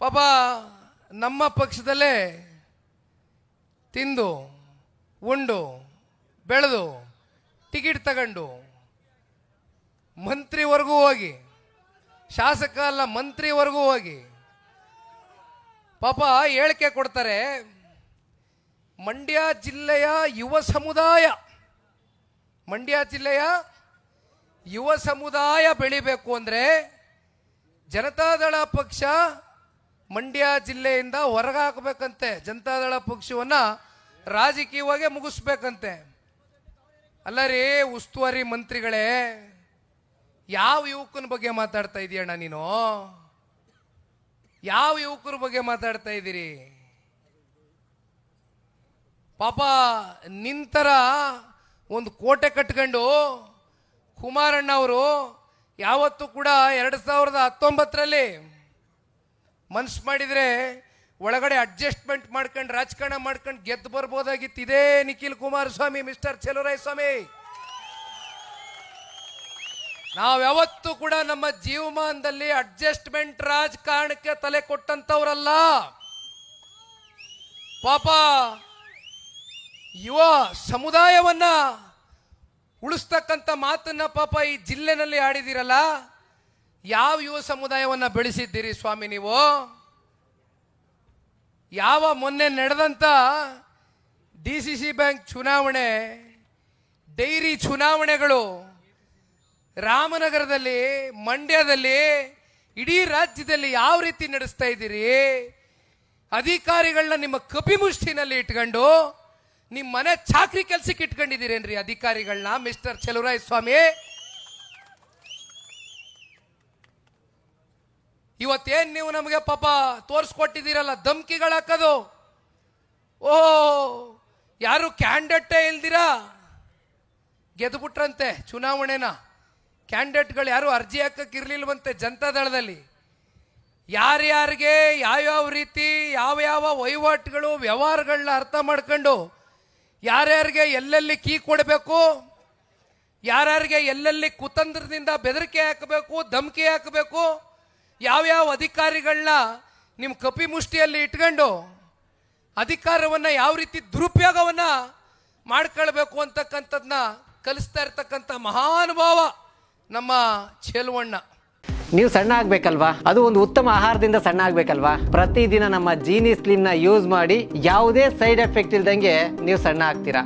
ಪಾಪ ನಮ್ಮ ಪಕ್ಷದಲ್ಲೇ ತಿಂದು, ಉಂಡು, ಬೆಳೆದು, ಟಿಕೆಟ್ ತಗೊಂಡು ಮಂತ್ರಿವರೆಗೂ ಹೋಗಿ, ಶಾಸಕ ಅಲ್ಲ, ಮಂತ್ರಿವರೆಗೂ ಹೋಗಿ ಪಾಪ ಹೇಳಿಕೆ ಕೊಡ್ತಾರೆ, ಮಂಡ್ಯ ಜಿಲ್ಲೆಯ ಯುವ ಸಮುದಾಯ, ಮಂಡ್ಯ ಜಿಲ್ಲೆಯ ಯುವ ಸಮುದಾಯ ಬೆಳಿಬೇಕು ಅಂದರೆ ಜನತಾದಳ ಪಕ್ಷ ಮಂಡ್ಯ ಜಿಲ್ಲೆಯಿಂದ ಹೊರಗಾಕಬೇಕಂತೆ ಜನತಾದಳ ಪಕ್ಷವನ್ನ ರಾಜಕೀಯವಾಗಿ ಮುಗಿಸ್ಬೇಕಂತೆ. ಅಲ್ಲ ರೀ, ಉಸ್ತುವಾರಿ ಮಂತ್ರಿಗಳೇ, ಯಾವ ಯುವಕನ ಬಗ್ಗೆ ಮಾತಾಡ್ತಾ ಇದೀಯಣ್ಣ ನೀನು? ಯಾವ ಯುವಕರ ಬಗ್ಗೆ ಮಾತಾಡ್ತಾ ಇದ್ದೀರಿ? ಪಾಪ, ನಿಂತರ ಒಂದು ಕೋಟೆ ಕಟ್ಕೊಂಡು ಕುಮಾರಣ್ಣ ಅವರು ಯಾವತ್ತೂ ಕೂಡ ಎರಡು ಸಾವಿರದ ಹತ್ತೊಂಬತ್ತರಲ್ಲಿ ಮನ್ಸು ಮಾಡಿದರೆ ಒಳಗಡೆ ಅಡ್ಜಸ್ಟ್ಮೆಂಟ್ ಮಾಡ್ಕೊಂಡು ರಾಜಕಾರಣ ಮಾಡ್ಕೊಂಡು ಗೆದ್ದು ಬರ್ಬೋದಾಗಿತ್ತು. ಇದೇ ನಿಖಿಲ್ ಕುಮಾರಸ್ವಾಮಿ, ಮಿಸ್ಟರ್ ಚೆಲುರಾಯ ಸ್ವಾಮಿ. ನಾವು ಯಾವತ್ತೂ ಕೂಡ ನಮ್ಮ ಜೀವಮಾನದಲ್ಲಿ ಅಡ್ಜಸ್ಟ್ಮೆಂಟ್ ರಾಜಕಾರಣಕ್ಕೆ ತಲೆ ಕೊಟ್ಟಂತವ್ರಲ್ಲ ಪಾಪ ಯುವ ಸಮುದಾಯವನ್ನ ಉಳಿಸ್ತಕ್ಕಂಥ ಮಾತನ್ನ ಪಾಪ ಈ ಜಿಲ್ಲೆನಲ್ಲಿ ಆಡಿದಿರಲ್ಲ. ಯಾವ ಯುವ ಸಮುದಾಯವನ್ನು ಬೆಳೆಸಿದ್ದೀರಿ ಸ್ವಾಮಿ ನೀವು? ಯಾವ ಮೊನ್ನೆ ನಡೆದಂಥ ಡಿ ಸಿ ಸಿ ಬ್ಯಾಂಕ್ ಚುನಾವಣೆ, ಡೈರಿ ಚುನಾವಣೆಗಳು ರಾಮನಗರದಲ್ಲಿ, ಮಂಡ್ಯದಲ್ಲಿ, ಇಡೀ ರಾಜ್ಯದಲ್ಲಿ ಯಾವ ರೀತಿ ನಡೆಸ್ತಾ ಇದ್ದೀರಿ? ಅಧಿಕಾರಿಗಳನ್ನ ನಿಮ್ಮ ಕಪಿಮುಷ್ಟಿನಲ್ಲಿ ಇಟ್ಕೊಂಡು ನಿಮ್ಮ ಮನೆ ಚಾಕ್ರಿ ಕೆಲಸಕ್ಕೆ ಇಟ್ಕೊಂಡಿದ್ದೀರೇನ್ರಿ ಅಧಿಕಾರಿಗಳನ್ನ, ಮಿಸ್ಟರ್ ಚೆಲುವರಾಯ ಸ್ವಾಮಿ ಇವತ್ತೇನ್ ನೀವು ನಮಗೆ ಪಾಪ ತೋರಿಸ್ಕೊಟ್ಟಿದ್ದೀರಲ್ಲ, ಧಮ್ಕಿಗಳು ಹಾಕೋದು? ಓ, ಯಾರು ಕ್ಯಾಂಡಿಡೇಟೇ ಇಲ್ದಿರಾ? ಗೆದ್ದುಬಿಟ್ರಂತೆ ಚುನಾವಣೆನ. ಕ್ಯಾಂಡಿಡೇಟ್ಗಳು ಯಾರು ಅರ್ಜಿ ಹಾಕಕ್ಕೆ ಇರ್ಲಿಲ್ವಂತೆ ಜನತಾದಳದಲ್ಲಿ. ಯಾರ್ಯಾರಿಗೆ ಯಾವ್ಯಾವ ರೀತಿ ಯಾವ ಯಾವ ವಹಿವಾಟುಗಳು ವ್ಯವಹಾರಗಳನ್ನ ಅರ್ಥ ಮಾಡ್ಕೊಂಡು ಯಾರ್ಯಾರಿಗೆ ಎಲ್ಲೆಲ್ಲಿ ಕೀ ಕೊಡಬೇಕು, ಯಾರ್ಯಾರಿಗೆ ಎಲ್ಲೆಲ್ಲಿ ಕುತಂತ್ರದಿಂದ ಬೆದರಿಕೆ ಹಾಕಬೇಕು, ಧಮಕಿ ಹಾಕಬೇಕು ಯಾವ್ಯಾವ ಅಧಿಕಾರಿಗಳನ್ನ ನಿಮ್ಮ ಕಪಿ ಮುಷ್ಟಿಯಲ್ಲಿ ಇಟ್ಕೊಂಡು ಅಧಿಕಾರವನ್ನು ಯಾವ ರೀತಿ ದುರುಪಯೋಗವನ್ನ ಮಾಡ್ಕೊಳ್ಬೇಕು ಅಂತಕ್ಕಂಥದ್ದನ್ನ ಕಲಿಸ್ತಾ ಇರ್ತಕ್ಕಂಥ ಮಹಾನುಭಾವ ನಮ್ಮ ಚೆಲುವಣ್ಣ ನೀವು ಸಣ್ಣ ಆಗ್ಬೇಕಲ್ವಾ? ಅದು ಒಂದು ಉತ್ತಮ ಆಹಾರದಿಂದ ಸಣ್ಣ ಆಗ್ಬೇಕಲ್ವಾ? ಪ್ರತಿದಿನ ನಮ್ಮ ಜೀನಿ ನ ಯೂಸ್ ಮಾಡಿ ಯಾವುದೇ ಸೈಡ್ ಎಫೆಕ್ಟ್ ಇಲ್ದಂಗೆ ನೀವು ಸಣ್ಣ ಆಗ್ತೀರಾ?